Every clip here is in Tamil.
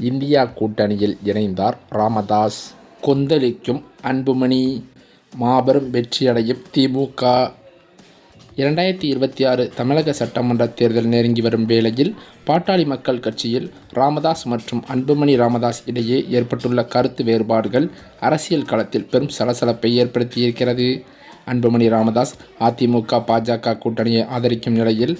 இந்தியா கூட்டணியில் இணைந்தார் ராமதாஸ். கொந்தளிக்கும் அன்புமணி. மாபெரும் வெற்றியடையும் திமுக. இரண்டாயிரத்தி இருபத்தி ஆறு தமிழக சட்டமன்ற தேர்தல் நெருங்கி வரும் வேளையில் பாட்டாளி மக்கள் கட்சியில் ராமதாஸ் மற்றும் அன்புமணி ராமதாஸ் இடையே ஏற்பட்டுள்ள கருத்து வேறுபாடுகள் அரசியல் களத்தில் பெரும் சலசலப்பை ஏற்படுத்தியிருக்கிறது. அன்புமணி ராமதாஸ் அதிமுக பாஜக கூட்டணியை ஆதரிக்கும் நிலையில்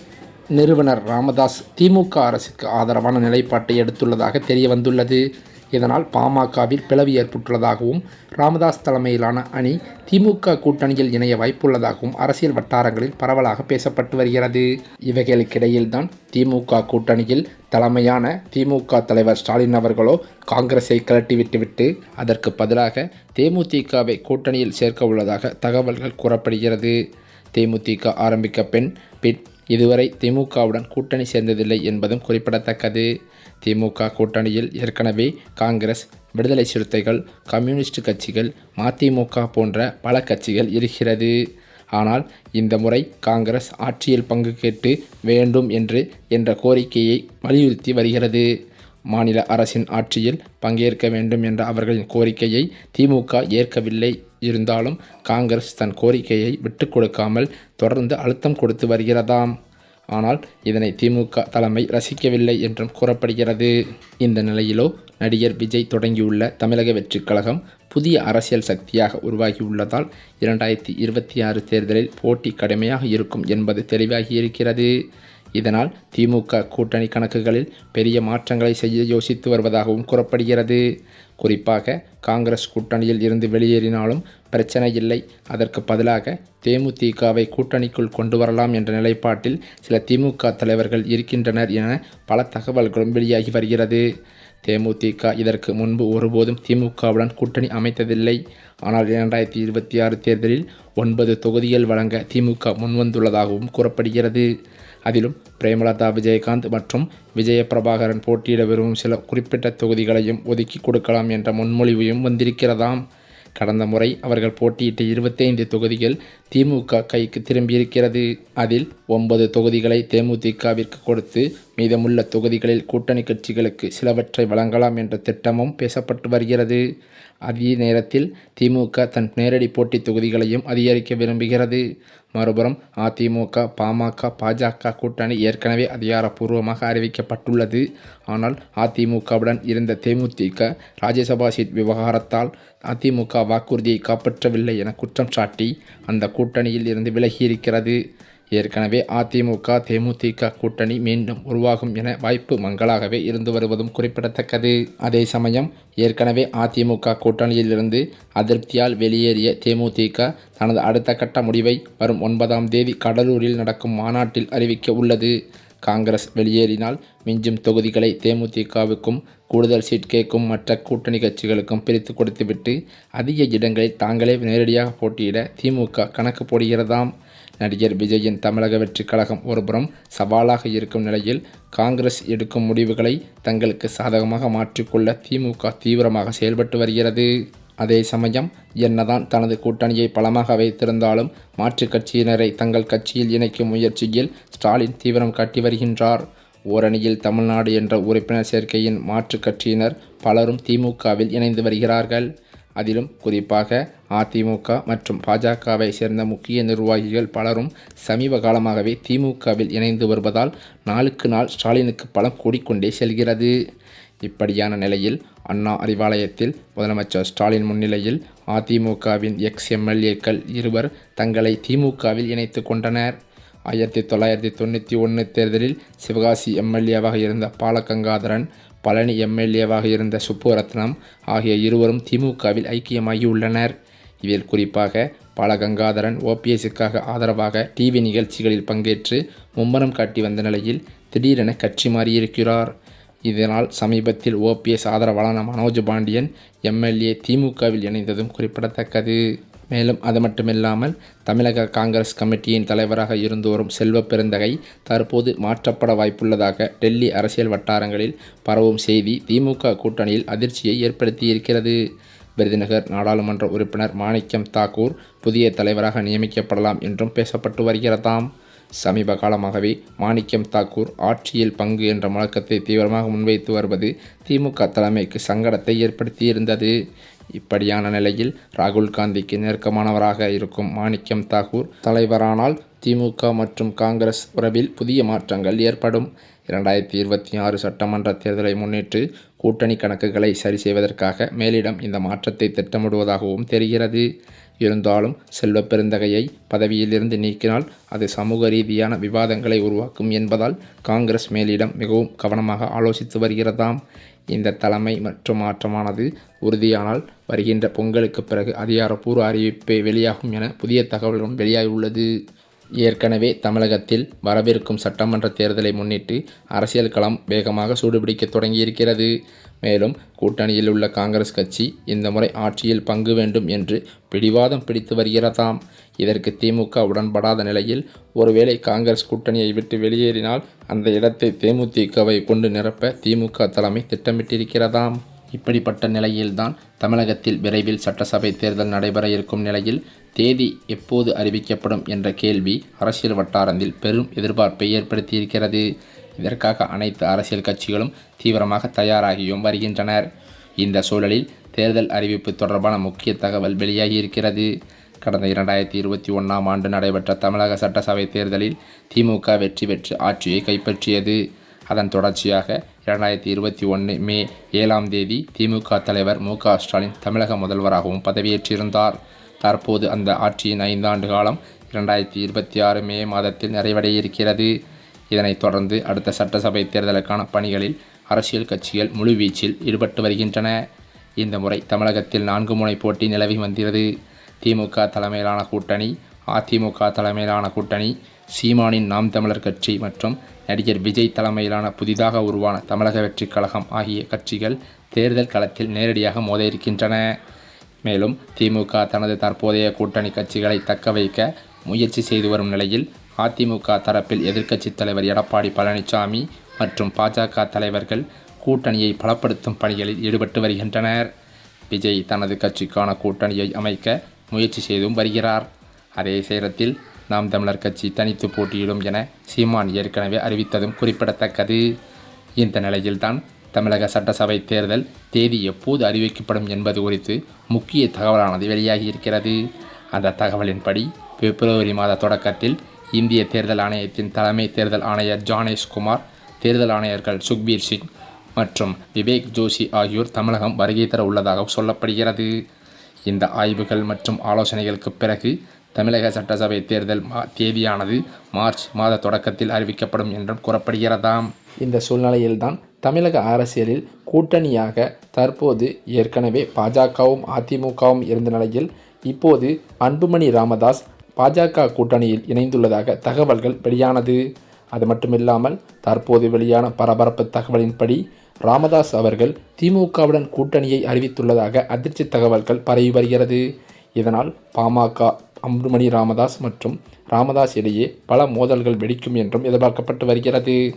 நிறுவனர் ராமதாஸ் திமுக அரசுக்கு ஆதரவான நிலைப்பாட்டை எடுத்துள்ளதாக தெரிய வந்துள்ளது இதனால் பாமகவில் பிளவு ஏற்பட்டுள்ளதாகவும் ராமதாஸ் தலைமையிலான அணி திமுக கூட்டணியில் இணைய வாய்ப்புள்ளதாகவும் அரசியல் வட்டாரங்களில் பரவலாக பேசப்பட்டு வருகிறது. இவைகளுக்கிடையில்தான் திமுக கூட்டணியில் தலைமையான திமுக தலைவர் ஸ்டாலின் அவர்களோ காங்கிரஸை கலட்டிவிட்டுவிட்டு அதற்கு பதிலாக தேமுதிகவை கூட்டணியில் சேர்க்க உள்ளதாக தகவல்கள் கூறப்படுகிறது. தேமுதிக ஆரம்பிக்க பெண் பின் இதுவரை திமுகவுடன் கூட்டணி சேர்ந்ததில்லை என்பதும் குறிப்பிடத்தக்கது. திமுக கூட்டணியில் ஏற்கனவே காங்கிரஸ் விடுதலை சிறுத்தைகள் கம்யூனிஸ்ட் கட்சிகள் மதிமுக போன்ற பல கட்சிகள் இருக்கிறது. ஆனால் இந்த முறை காங்கிரஸ் ஆட்சியில் பங்கு கேட்டு வேண்டும் என்று என்ற கோரிக்கையை வலியுறுத்தி வருகிறது. மாநில அரசின் ஆட்சியில் பங்கேற்க வேண்டும் என்ற அவர்களின் கோரிக்கையை திமுக ஏற்கவில்லை. இருந்தாலும் காங்கிரஸ் தன் கோரிக்கையை விட்டு கொடுக்காமல் தொடர்ந்து அழுத்தம் கொடுத்து வருகிறதாம். ஆனால் இதனை திமுக தலைமை ரசிக்கவில்லை என்றும் கூறப்படுகிறது. இந்த நிலையிலோ நடிகர் விஜய் தொடங்கியுள்ள தமிழக வெற்றிக் கழகம் புதிய அரசியல் சக்தியாக உருவாகியுள்ளதால் இரண்டாயிரத்தி இருபத்தி ஆறு தேர்தலில் போட்டி கடுமையாக இருக்கும் என்பது தெளிவாகியிருக்கிறது. இதனால் திமுக கூட்டணி கணக்குகளில் பெரிய மாற்றங்களை செய்ய யோசித்து வருவதாகவும் கூறப்படுகிறது. குறிப்பாக காங்கிரஸ் கூட்டணியில் இருந்து வெளியேறினாலும் பிரச்சனை இல்லை. அதற்கு பதிலாக தேமுதிகவை கூட்டணிக்குள் கொண்டு வரலாம் என்ற நிலைப்பாட்டில் சில திமுக தலைவர்கள் இருக்கின்றனர் என பல தகவல்களும் வெளியாகி வருகிறது. தேமுதிக இதற்கு முன்பு ஒருபோதும் திமுகவுடன் கூட்டணி அமைத்ததில்லை. ஆனால் இரண்டாயிரத்தி இருபத்தி ஆறு தேர்தலில் ஒன்பது தொகுதிகள் வழங்க திமுக முன்வந்துள்ளதாகவும் கூறப்படுகிறது. அதிலும் பிரேமலதா விஜயகாந்த் மற்றும் விஜய பிரபாகரன் போட்டியிட விரும்பும் சில குறிப்பிட்ட தொகுதிகளையும் ஒதுக்கி கொடுக்கலாம் என்ற முன்மொழிவையும் வந்திருக்கிறதாம். கடந்த முறை அவர்கள் போட்டியிட்ட இருபத்தைந்து தொகுதிகள் திமுக கைக்கு திரும்பியிருக்கிறது. அதில் ஒன்பது தொகுதிகளை தேமுதிகவிற்கு கொடுத்து மீதமுள்ள தொகுதிகளில் கூட்டணி கட்சிகளுக்கு சிலவற்றை வழங்கலாம் என்ற திட்டமும் பேசப்பட்டு வருகிறது. அதே நேரத்தில் திமுக தன் நேரடி போட்டி தொகுதிகளையும் அதிகரிக்க விரும்புகிறது. மறுபுறம் அதிமுக பாமக பாஜக கூட்டணி ஏற்கனவே அதிகாரப்பூர்வமாக அறிவிக்கப்பட்டுள்ளது. ஆனால் அதிமுகவுடன் இருந்த தேமுதிக ராஜ்யசபா சீட் விவகாரத்தால் அதிமுக வாக்குறுதியை காப்பாற்றவில்லை என குற்றம் சாட்டி அந்த கூட்டணியில் இருந்து விலகியிருக்கிறது. ஏற்கனவே அதிமுக தேமுதிக கூட்டணி மீண்டும் உருவாகும் என வாய்ப்பு மங்களாகவே இருந்து வருவதும் குறிப்பிடத்தக்கது. அதே சமயம் ஏற்கனவே அதிமுக கூட்டணியிலிருந்து அதிருப்தியால் வெளியேறிய தேமுதிக தனது அடுத்த கட்ட முடிவை வரும் ஒன்பதாம் தேதி கடலூரில் நடக்கும் மாநாட்டில் அறிவிக்க உள்ளது. காங்கிரஸ் வெளியேறினால் மிஞ்சும் தொகுதிகளை தேமுதிகவுக்கும் கூடுதல் சீட் கேட்கும் மற்ற கூட்டணி கட்சிகளுக்கும் பிரித்து கொடுத்துவிட்டு அதிக இடங்களில் தாங்களே நேரடியாக போட்டியிட திமுக கணக்கு போடுகிறதாம். நடிகர் விஜயின் தமிழக வெற்றிக் கழகம் ஒருபுறம் சவாலாக இருக்கும் நிலையில் காங்கிரஸ் எடுக்கும் முடிவுகளை தங்களுக்கு சாதகமாக மாற்றிக்கொள்ள திமுக தீவிரமாக செயல்பட்டு வருகிறது. அதே சமயம் என்னதான் தனது கூட்டணியை பலமாக வைத்திருந்தாலும் மாற்றுக் கட்சியினரை தங்கள் கட்சியில் இணைக்கும் முயற்சியில் ஸ்டாலின் தீவிரம் காட்டி வருகின்றார். ஓரணியில் தமிழ்நாடு என்ற உறுப்பினர் சேர்க்கையின் மாற்றுக் கட்சியினர் பலரும் திமுகவில் இணைந்து வருகிறார்கள். அதிலும் குறிப்பாக அதிமுக மற்றும் பாஜகவை சேர்ந்த முக்கிய நிர்வாகிகள் பலரும் சமீப காலமாகவே திமுகவில் இணைந்து வருவதால் நாளுக்கு நாள் ஸ்டாலினுக்கு பலம் கூடிக்கொண்டே செல்கிறது. இப்படியான நிலையில் அண்ணா அறிவாலயத்தில் முதலமைச்சர் ஸ்டாலின் முன்னிலையில் அதிமுகவின் எக்ஸ் எம்எல்ஏக்கள் இருவர் தங்களை திமுகவில் இணைத்து கொண்டனர். ஆயிரத்தி தொள்ளாயிரத்தி தொண்ணூற்றி ஒன்று தேர்தலில் சிவகாசி எம்எல்ஏவாக இருந்த பாலகங்காதரன் பழனி எம்எல்ஏவாக இருந்த சுப்புரத்னம் ஆகிய இருவரும் திமுகவில் ஐக்கியமாகியுள்ளனர். இதில் குறிப்பாக பாலகங்காதரன் ஓபிஎஸ்ஸுக்காக ஆதரவாக டிவி நிகழ்ச்சிகளில் பங்கேற்று மும்மரம் காட்டி வந்த நிலையில் திடீரென கட்சி மாறியிருக்கிறார். இதனால் சமீபத்தில் ஓபிஎஸ் ஆதரவாளரான மனோஜ் பாண்டியன் எம்எல்ஏ திமுகவில் இணைந்ததும் குறிப்பிடத்தக்கது. மேலும் அது மட்டுமில்லாமல் தமிழக காங்கிரஸ் கமிட்டியின் தலைவராக இருந்து வரும் செல்வ பெருந்தகை தற்போது மாற்றப்பட வாய்ப்புள்ளதாக டெல்லி அரசியல் வட்டாரங்களில் பரவும் செய்தி திமுக கூட்டணியில் அதிர்ச்சியை ஏற்படுத்தியிருக்கிறது. விருதுநகர் நாடாளுமன்ற உறுப்பினர் மாணிக்கம் தாக்கூர் புதிய தலைவராக நியமிக்கப்படலாம் என்றும் பேசப்பட்டு வருகிறதாம். சமீப காலமாகவே மாணிக்கம் தாக்கூர் ஆட்சியில் பங்கு என்ற முழக்கத்தை தீவிரமாக முன்வைத்து வருவது திமுக தலைமைக்கு சங்கடத்தை ஏற்படுத்தியிருந்தது. இப்படியான நிலையில் ராகுல் காந்திக்கு நெருக்கமானவராக இருக்கும் மாணிக்கம் தாக்கூர் தலைவரானால் திமுக மற்றும் காங்கிரஸ் உறவில் புதிய மாற்றங்கள் ஏற்படும். இரண்டாயிரத்தி இருபத்தி ஆறு சட்டமன்ற தேர்தலை முன்னிட்டு கூட்டணி கணக்குகளை சரி செய்வதற்காக மேலிடம் இந்த மாற்றத்தை திட்டமிடுவதாகவும் தெரிகிறது. இருந்தாலும் செல்வ பெருந்தகையை பதவியிலிருந்து நீக்கினால் அது சமூக ரீதியான விவாதங்களை உருவாக்கும் என்பதால் காங்கிரஸ் மேலிடம் மிகவும் கவனமாக ஆலோசித்து வருகிறதாம். இந்த தலைமை மற்றும் மாற்றமானது உறுதியானால் வருகின்ற பொங்கலுக்கு பிறகு அதிகாரப்பூர்வ அறிவிப்பே வெளியாகும் என புதிய தகவல்களும் வெளியாகியுள்ளது. ஏற்கனவே தமிழகத்தில் வரவிருக்கும் சட்டமன்ற தேர்தலை முன்னிட்டு அரசியல் களம் வேகமாக சூடுபிடிக்க தொடங்கியிருக்கிறது. மேலும் கூட்டணியில் உள்ள காங்கிரஸ் கட்சி இந்த முறை ஆட்சியில் பங்கு வேண்டும் என்று பிடிவாதம் பிடித்து வருகிறதாம். இதற்கு திமுக உடன்படாத நிலையில் ஒருவேளை காங்கிரஸ் கூட்டணியை விட்டு வெளியேறினால் அந்த இடத்தை தேமுதிகவை கொண்டு நிரப்ப திமுக தலைமை திட்டமிட்டிருக்கிறதாம். இப்படிப்பட்ட நிலையில்தான் தமிழகத்தில் விரைவில் சட்டசபை தேர்தல் நடைபெற இருக்கும் நிலையில் தேதி எப்போது அறிவிக்கப்படும் என்ற கேள்வி அரசியல் வட்டாரத்தில் பெரும் எதிர்பார்ப்பை ஏற்படுத்தியிருக்கிறது. இதற்காக அனைத்து அரசியல் கட்சிகளும் தீவிரமாக தயாராகியும் வருகின்றனர். இந்த சூழலில் தேர்தல் அறிவிப்பு தொடர்பான முக்கிய தகவல் வெளியாகியிருக்கிறது. கடந்த இரண்டாயிரத்தி இருபத்தி ஒன்றாம் ஆண்டு நடைபெற்ற தமிழக சட்டசபை தேர்தலில் திமுக வெற்றி பெற்று ஆட்சியை கைப்பற்றியது. அதன் தொடர்ச்சியாக இரண்டாயிரத்தி இருபத்தி ஒன்று மே ஏழாம் தேதி திமுக தலைவர் மு க ஸ்டாலின் தமிழக முதல்வராகவும் பதவியேற்றிருந்தார். தற்போது அந்த ஆட்சியின் ஐந்தாண்டு காலம் இரண்டாயிரத்தி இருபத்தி ஆறு மே மாதத்தில் நிறைவடைய இருக்கிறது இதனைத் தொடர்ந்து அடுத்த சட்டசபை தேர்தலுக்கான பணிகளில் அரசியல் கட்சிகள் முழுவீச்சில் ஈடுபட்டு வருகின்றன. இந்த முறை தமிழகத்தில் நான்கு முனை போட்டி நிலவி வந்திருது திமுக தலைமையிலான கூட்டணி அதிமுக தலைமையிலான கூட்டணி சீமானின் நாம் தமிழர் கட்சி மற்றும் நடிகர் விஜய் தலைமையிலான புதிதாக உருவான தமிழக வெற்றிக் கழகம் ஆகிய கட்சிகள் தேர்தல் களத்தில் நேரடியாக மோத இருக்கின்றன. மேலும் திமுக தனது தற்போதைய கூட்டணி கட்சிகளை தக்கவைக்க முயற்சி செய்து வரும் நிலையில் அதிமுக தரப்பில் எதிர்க்கட்சித் தலைவர் எடப்பாடி பழனிசாமி மற்றும் பாஜக தலைவர்கள் கூட்டணியை பலப்படுத்தும் பணிகளில் ஈடுபட்டு வருகின்றனர். விஜய் தனது கட்சிக்கான கூட்டணியை அமைக்க முயற்சி செய்தும் வருகிறார். அதே நேரத்தில் நாம் தமிழர் கட்சி தனித்து போட்டியிடும் என சீமான் ஏற்கனவே அறிவித்ததும் குறிப்பிடத்தக்கது. இந்த நிலையில்தான் தமிழக சட்டசபை தேர்தல் தேதி எப்போது அறிவிக்கப்படும் என்பது குறித்து முக்கிய தகவலானது வெளியாகியிருக்கிறது. அந்த தகவலின்படி பிப்ரவரி மாத தொடக்கத்தில் இந்திய தேர்தல் ஆணையத்தின் தலைமை தேர்தல் ஆணையர் ஜானேஷ் குமார் தேர்தல் ஆணையர்கள் சுக்பீர் சிங் மற்றும் விவேக் ஜோஷி ஆகியோர் தமிழகம் வருகை தர உள்ளதாக சொல்லப்படுகிறது. இந்த ஆய்வுகள் மற்றும் ஆலோசனைகளுக்கு பிறகு தமிழக சட்டசபை தேர்தல் மா தேதியானது மார்ச் மாத தொடக்கத்தில் அறிவிக்கப்படும் என்றும் கூறப்படுகிறதாம். இந்த சூழ்நிலையில்தான் தமிழக அரசியலில் கூட்டணியாக தற்போது ஏற்கனவே பாஜகவும் அதிமுகவும் இருந்த நிலையில் இப்போது அன்புமணி ராமதாஸ் பாஜக கூட்டணியில் இணைந்துள்ளதாக தகவல்கள் வெளியானது. அது மட்டுமில்லாமல் தற்போது வெளியான பரபரப்பு தகவலின்படி ராமதாஸ் அவர்கள் திமுகவுடன் கூட்டணியை அறிவித்துள்ளதாக அதிர்ச்சி தகவல்கள் பரவி வருகிறது. இதனால் பாமக அன்புமணி ராமதாஸ் மற்றும் ராமதாஸ் இடையே பல மோதல்கள் வெடிக்கும் என்றும் எதிர்பார்க்கப்பட்டு வருகிறது.